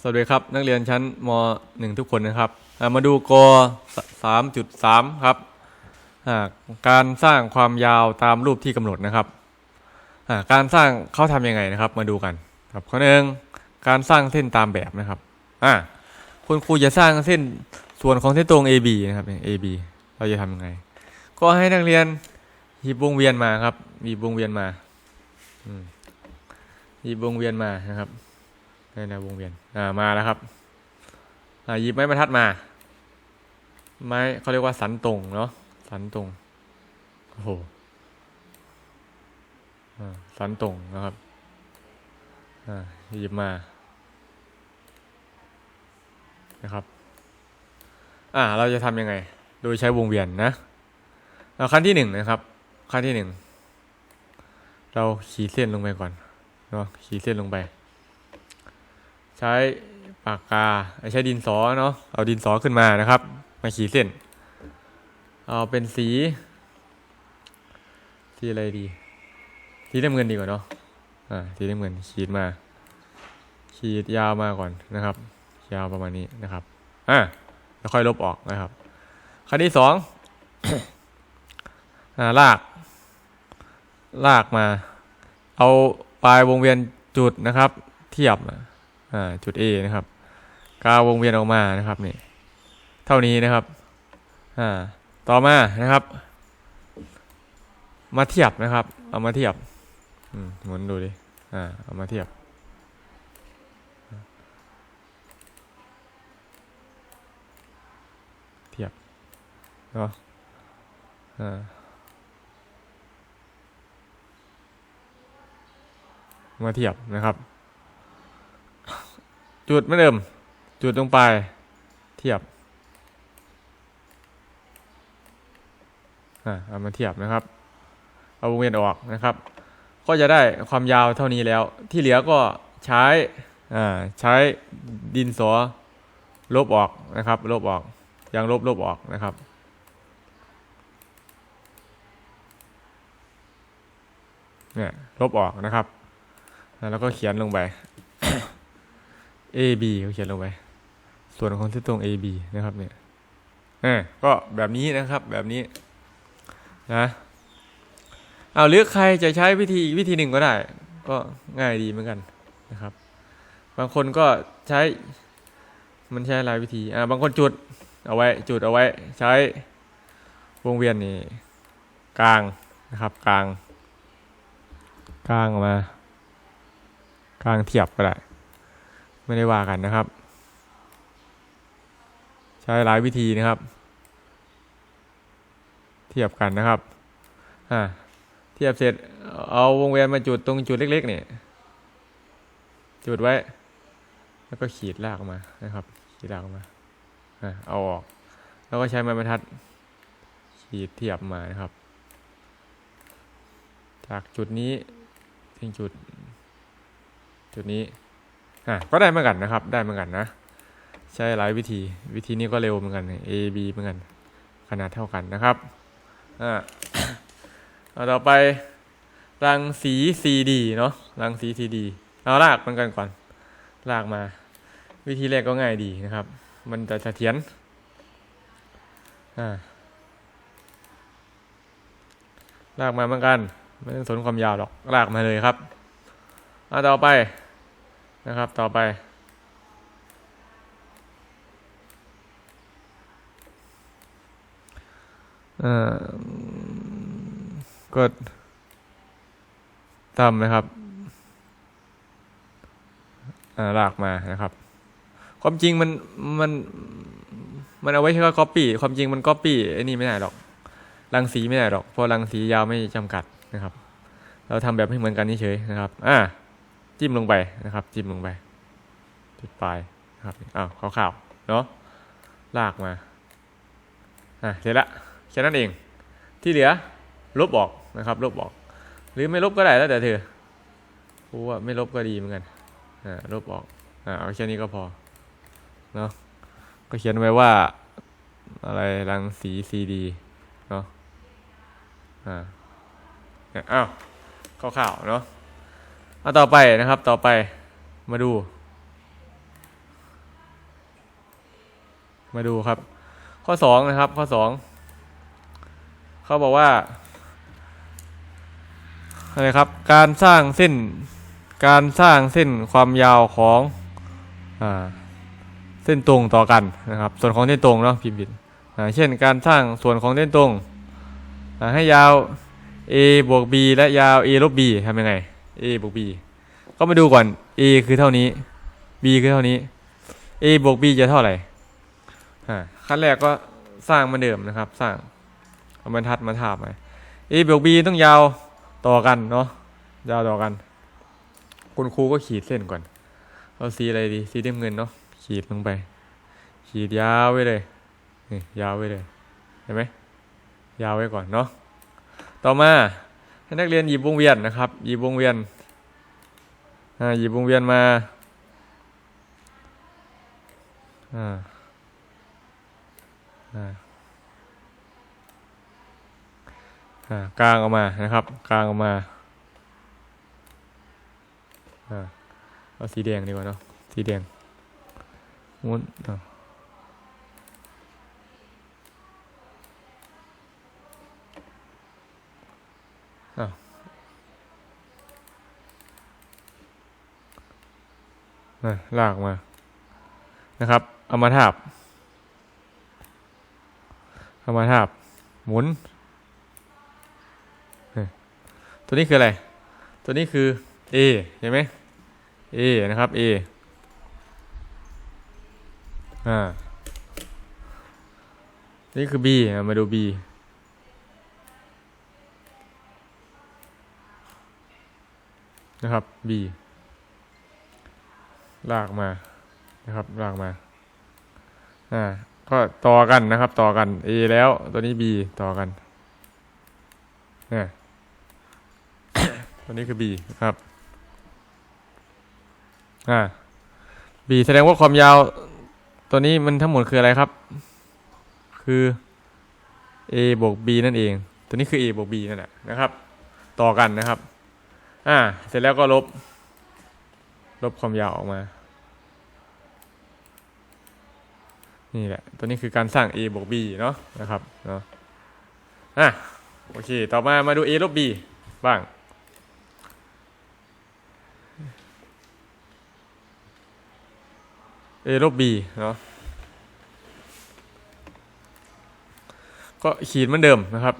สวัสดีครับ นักเรียนชั้นมหนึ่งทุกคนนะครับ มาดูกสามจุดสามครับ การสร้างความยาวตามรูปที่กำหนดนะครับ การสร้างเขาทำยังไงนะครับ มาดูกันครับข้อหนึ่งการสร้างเส้นตามแบบนะครับคุณครูจะสร้างเส้นส่วนของเส้นตรง AB นะครับ AB เราจะทำยังไง ก็ให้นักเรียนหยิบวงเวียนมาครับหยิบวงเวียนมาหยิบวงเวียนมานะครับ ในแนววงเวียนอ่ามาแล้วครับอ่าหยิบไม้บรรทัดมา ไม้เขาเรียกว่าสันตรงเนาะสันตรงโอ้โหอ่าสันตรงนะครับอ่าหยิบมา นะครับ อ่า เราจะทำยังไง โดยใช้วงเวียนนะเอาขั้นที่หนึ่งนะครับ ขั้นที่หนึ่ง เราขีดเส้นลงไปก่อน เนาะ ขีดเส้นลงไป ใช้ปากกาใช้ดินสอเนาะเอาดินสอขึ้นมานะครับ มาขีดเส้น เอาเป็นสี สีอะไรดี สีน้ำเงินดีกว่าเนาะอ่าสีน้ำเงินขีดมา ขีดยาวมาก่อนนะครับ ยาวประมาณนี้นะครับอ่าแล้วค่อยลบออกนะครับขั้นที่สองอ่าลาก ลากมา เอาปลายวงเวียนจุดนะครับ เทียบนะ อ่าจุด A นะครับกาววงเวียนออกมานะครับนี่เท่านี้นะครับอ่าต่อมานะครับ มาเทียบนะครับ เอามาเทียบอืมหมุนดูดิอ่าเอามาเทียบเทียบเนาะอ่ามาเทียบนะครับ จุดไม่เดิม จุดลงไปเทียบอ่าเอามาเทียบนะครับ เอาวงเวียนออกนะครับ ก็จะได้ความยาวเท่านี้แล้ว ที่เหลือก็ใช้อ่าใช้ดินสอลบออกนะครับ ลบออกยังลบลบออกนะครับเนี่ยลบออกนะครับ แล้วก็เขียนลงไป A B เขาเขียนลงไป ส่วนของเส้นตรง A B นะครับเนี่ยเออก็แบบนี้นะครับแบบนี้นะเอาหรือใครจะใช้วิธีอีกวิธีหนึ่งก็ได้ ก็ง่ายดีเหมือนกันนะครับ บางคนก็ใช้มันใช้หลายวิธีอ่าบางคนจุดเอาไว้จุดเอาไว้ ใช้วงเวียนนี่กลางนะครับกลางกลางออกมากลางเทียบก็ได้ ไม่ได้ว่ากันนะครับ ใช้หลายวิธีนะครับ เทียบกันนะครับอ่าเทียบเสร็จเอาวงเวียนมาจุดตรงจุดเล็กๆเนี่ยจุดไว้ แล้วก็ขีดลากออกมานะครับ ขีดลากออกมาอ่าเอาออก แล้วก็ใช้ไม้บรรทัด ขีดเทียบมานะครับ จากจุดนี้ถึงจุด จุดนี้ อะก็ได้เหมือนกันนะครับ ได้เหมือนกันนะ ใช้หลายวิธี วิธีนี้ก็เร็วเหมือนกัน A B เหมือนกัน ขนาดเท่ากันนะครับอ่าต่อไปรังสี CD เนาะรังสี CD เอาลากมันกันก่อน ลากมา วิธีแรกก็ง่ายดีนะครับ มันจะเสถียรอ่าลากมาเหมือนกัน ไม่ต้องสนความยาวหรอก ลากมาเลยครับเอาต่อไป นะครับ ต่อไปเอ่อก็ตามนะครับอ่าลากมานะครับ ความจริงมันมันมันเอาไว้แค่ก๊อปปี้ความจริงมันก๊อปปี้ไอ้นี่ไม่ได้หรอกรังสีไม่ได้หรอกเพราะรังสียาวไม่จำกัดนะครับ เราทำแบบให้เหมือนกันเฉยๆนะครับ อ่า จิ้มลงไปนะครับ จิ้มลงไปจุดปลายนะครับอ้าวขาวๆเนาะลากมาอะเสร็จละแค่นั้นเอง ที่เหลือลบออกนะครับ ลบออก หรือไม่ลบก็ได้แล้วแต่เธอพราะว่าไม่ลบก็ดีเหมือนกันอ่าลบออกอ่าเอาแค่นี้ก็พอเนาะก็เขียนไว้ว่าอะไรรังสีซีดีเนาะอ่าอ้าวคร่าวๆเนาะ เอาต่อไปนะครับต่อไปมาดู มาดูครับ ข้อสองนะครับ ข้อสองเขาบอกว่าอะไรครับ การสร้างเส้น การสร้างเส้นความยาวของอ่าเส้นตรงต่อกันนะครับ ส่วนของเส้นตรงเนาะพิมพ์ผิดเช่นการสร้างส่วนของเส้นตรงให้ยาว a บวก b และยาว a ลบ b ทำยังไง a บวก b ก็มาดูก่อน a คือเท่านี้ b คือเท่านี้ a บวก b จะเท่าไหร่ขั้นแรกก็สร้างมาเดิมนะครับ สร้างเอาบรรทัดมาทาบไป a บวก b ต้องยาวต่อกันเนาะยาวต่อกัน คุณครูก็ขีดเส้นก่อนเอาสีอะไรดีสีน้ำเงินเนาะขีดลงไป ขีดยาวไว้เลยนี่ยาวไว้เลยเห็นไหมยาวไว้ก่อนเนาะต่อมา ให้นักเรียนหยิบวงเวียนนะครับ หยิบวงเวียนหยิบวงเวียนมาอ่ากลางออกมานะครับ กลางออกมาเอาสีแดงดีกว่าเนาะสีแดงมุนเอา อะลากมานะครับ เอามาทาบเอามาทาบหมุน ตัวนี้คืออะไร ตัวนี้คือ A เห็นไหม A นะครับ A อ่า นี่คือ B อะมาดู B นะครับ B ลากมานะครับ ลากมาอ่าก็ต่อกันนะครับ ต่อกัน A แล้วตัวนี้ B ต่อกันเนี่ยตัวนี้คือ B ครับอ่า B แสดงว่าความยาวตัวนี้มันทั้งหมดคืออะไรครับ คือ A บวก B นั่นเอง ตัวนี้คือ A บวก B นั่นแหละนะครับ ต่อกันนะครับ อ่า เสร็จแล้วก็ลบ ลบความยาวออกมา นี่แหละ ตัวนี้คือการสร้าง A บวก B เนาะนะครับเนาะอะโอเค ต่อมามาดู A ลบ B บ้าง A ลบ B เนาะก็ขีดเหมือนเดิมนะครับ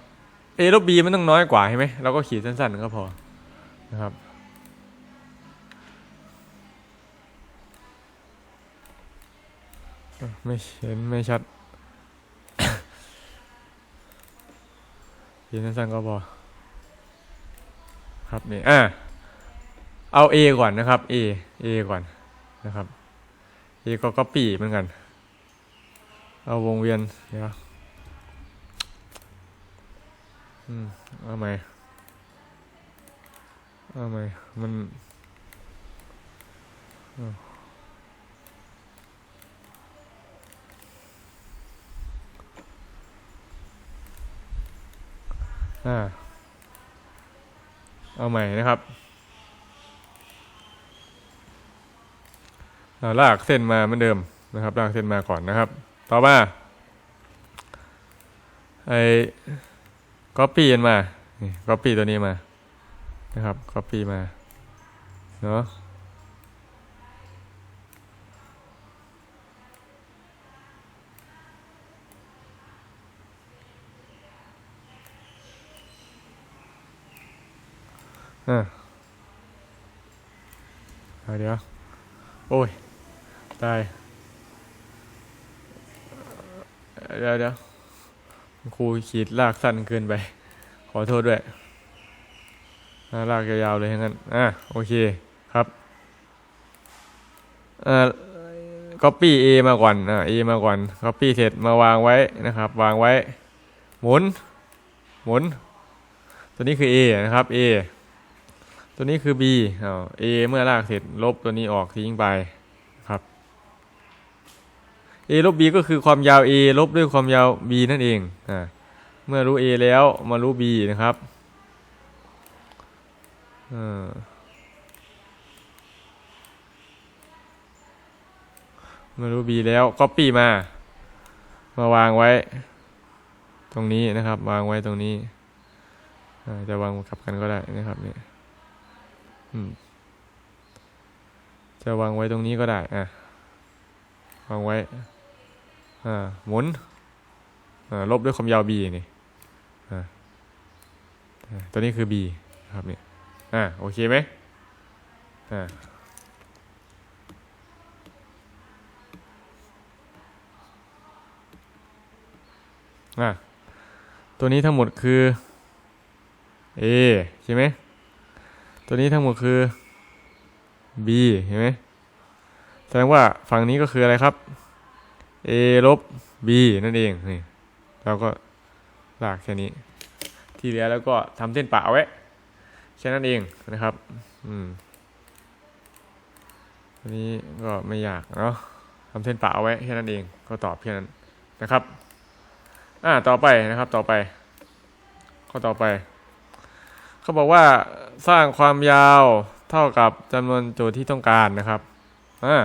A ลบ B มันต้องน้อยกว่าใช่ไหมเราก็ขีดสั้นๆก็พอนะครับ ไม่เห็นไม่ชัดขีดสั้นๆก็พอครับนี่อะเอา A ก่อนนะครับ A A ก่อนนะครับ A ก็ copy เหมือนกัน เอาวงเวียนเดี๋ยวอืมเอาใหม่เอาใหม่มันอ อ่า เอาใหม่นะครับอ่าลากเส้นมาเหมือนเดิมนะครับ ลากเส้นมาก่อนนะครับ ต่อมาไอ้ copy มันมานี่ copy ตัวนี้มานะครับ copy มาเนาะ เอาเดี๋ยว โอ้ย ตาย เดี๋ยวเดี๋ยวครูขีดลากสั้นเกินไป ขอโทษด้วยลากยาวๆเลยงั้น อะ โอเคครับอ่า copy A มาก่อน อ่า A มาก่อน copy เสร็จมาวางไว้นะครับ วางไว้ หมุน หมุน ตัวนี้คือ A นะครับ A ตัวนี้คือ b อ้าว a เมื่อลากเสร็จลบตัวนี้ออกทิ้งไปครับ a ลบ b ก็คือความยาว a ลบด้วยความยาว b นั่นเองอ่าเมื่อรู้ a แล้วมารู้ b นะครับอ่าเมื่อรู้ b แล้ว copy มามาวางไว้ ตรงนี้นะครับ วางไว้ตรงนี้จะวางกลับกันก็ได้นะครับเนี่ย จะวางไว้ตรงนี้ก็ได้ อะ วางไว้ อ่า หมุน อ่า ลบด้วยความยาว b นี่ อ่า ตัวนี้คือ b ครับเนี่ย อ่า โอเคไหมอ่าอะตัวนี้ทั้งหมดคือ A ใช่ไหม ตัวนี้ทั้งหมดคือ B เห็นไหมแสดงว่าฝั่งนี้ก็คืออะไรครับ A ลบ B นั่นเองนี่เราก็ลากแค่นี้ ที่เหลือแล้วก็ทำเส้นป่าไว้แค่นั้นเองนะครับ อืมอันนี้ก็ไม่ยากเนาะทำเส้นป่าเอาไว้แค่นั้นเอง ก็ตอบแค่นั้นนะครับ อ่า ต่อไปนะครับ ต่อไป ข้อต่อไป เขาบอกว่า สร้างความยาวเท่ากับจำนวนโจทย์ที่ต้องการนะครับอ่า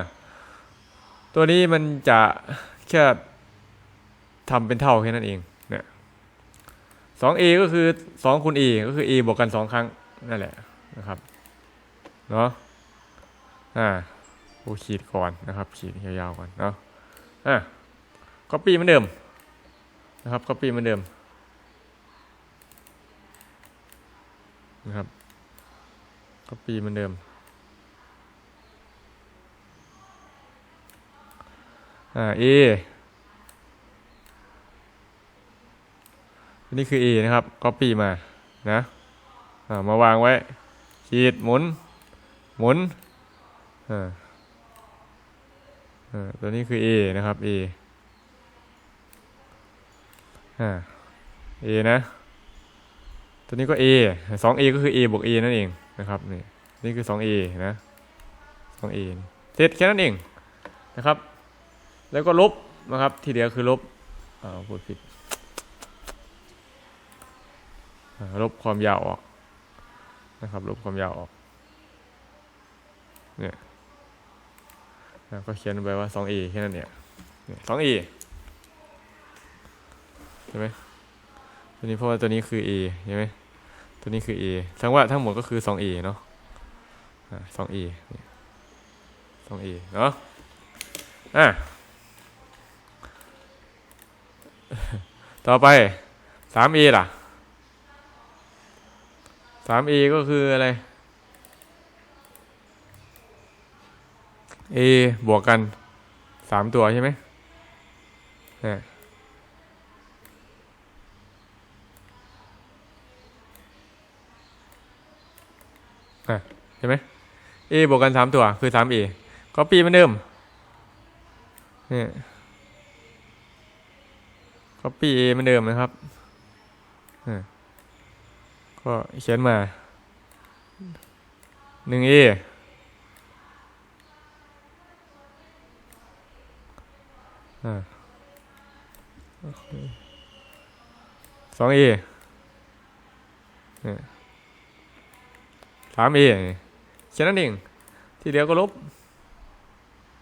ตัวนี้มันจะแค่ทำเป็นเท่าแค่นั้นเองเนี่ยสอง a ก็คือสองคูณ a ก็คือ a บวกกันสองครั้งนั่นแหละนะครับเนาะอ่าโอขีดก่อนนะครับ ขีดยาวๆก่อนเนาะอ่าก็ปีเหมือนเดิมนะครับก็ปีเหมือนเดิมนะครับ ก็ปีเหมือนเดิมอ่า A อันนี้คือ A นะครับก็ปีมา นะอ่ามาวางไว้ ขีด หมุน หมุนอ่าอ่าตัวนี้คือ A นะครับ A อ่า A นะ ตัวนี้ก็ A สอง A ก็คือ A บวก A นั่นเอง นะครับนี่นี่คือสอง A นะสอง A เสร็จแค่นั้นเองนะครับ แล้วก็ลบนะครับ ทีเหลือคือลบอ้าพูดผิดลบความยาวออกนะครับ ลบความยาวออกเนี่ยอ่าก็เขียนไปว่า 2a แค่นั้นเนี่ยเนี่ย 2a ใช่ไหมตัวนี้เพราะว่าตัวนี้คือ a ใช่ไหม ตัวนี้คือ a ทั้งว่าทั้งหมดก็คือ 2a เนาะสอ่า 2a เนี่ย 2a เนาะอะต่อไป 3a ล่ะ 3a ก็คืออะไร a บวกกัน3ตัวใช่ไหมเนี่ย อะเห็นไหม a บวกกันสามตัวคือสาม a ก็ปีเหมือนเดิมนี่ก็ปี a เหมือนเดิมนะครับอะก็เขียนมาหนึ่ง a อะสอง a เนี่ย สามเอแค่นั้นเอง ที่เหลือก็ลบ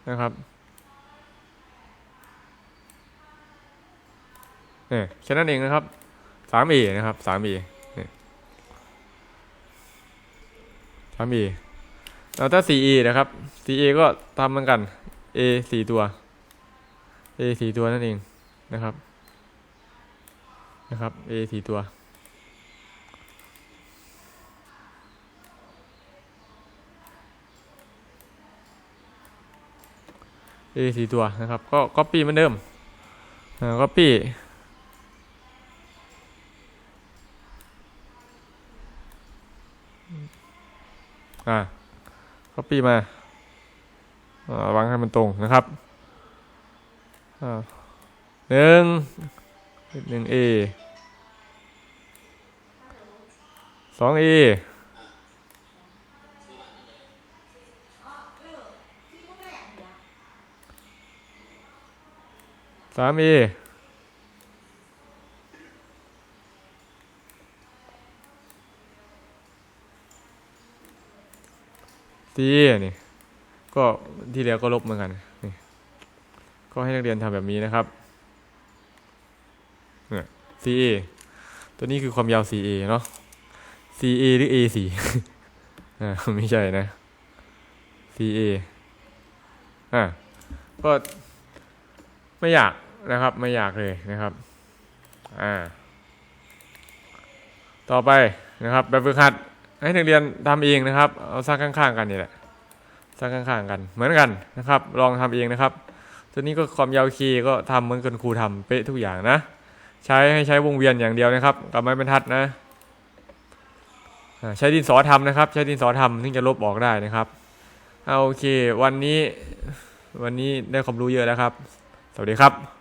นะครับเนี่ยแค่นั้นเองนะครับสามเอนะครับสามเอสามเอแล้วถ้าสี่เอนะครับสี่เอก็ทำเหมือนกัน a สี่ตัว a สี่ตัวนั่นเองนะครับ นะครับ a สี่ตัว A สี่ตัวนะครับ ก็ก๊อปปี้เหมือนเดิมอ่าก๊อปปี้อ่าก๊อปปี้มาอ่าวางให้มันตรงนะครับอ่าหนึ่งหนึ่ง A สอง A สามเอสี่นี่ก็ที่เหลือก็ลบเหมือนกันนี่ก็ให้นักเรียนทำแบบนี้นะครับเนี่ย CA ตัวนี้คือความยาว CA เนาะ CA หรือ A4 อ่าไม่ใช่นะ CA อ่าก็ ไม่อยากนะครับไม่อยากเลยนะครับอ่าต่อไปนะครับแบบฝึกหัดให้นักเรียนทำเองนะครับเอาสร้างข้างๆกันนี่แหละสร้างข้างๆกัน เหมือนกันนะครับ ลองทำเองนะครับ ตัวนี้ก็ความยาวคีก็ทำเหมือนกันครูทำเป๊ะทุกอย่างนะ ใช้ให้ใช้วงเวียนอย่างเดียวนะครับกับไม้บรรทัดนะใช้ดินสอทำนะครับ ใช้ดินสอทำถึงจะลบออกได้นะครับเอาโอเค วันนี้วันนี้ได้ความรู้เยอะแล้วครับ สวัสดีครับ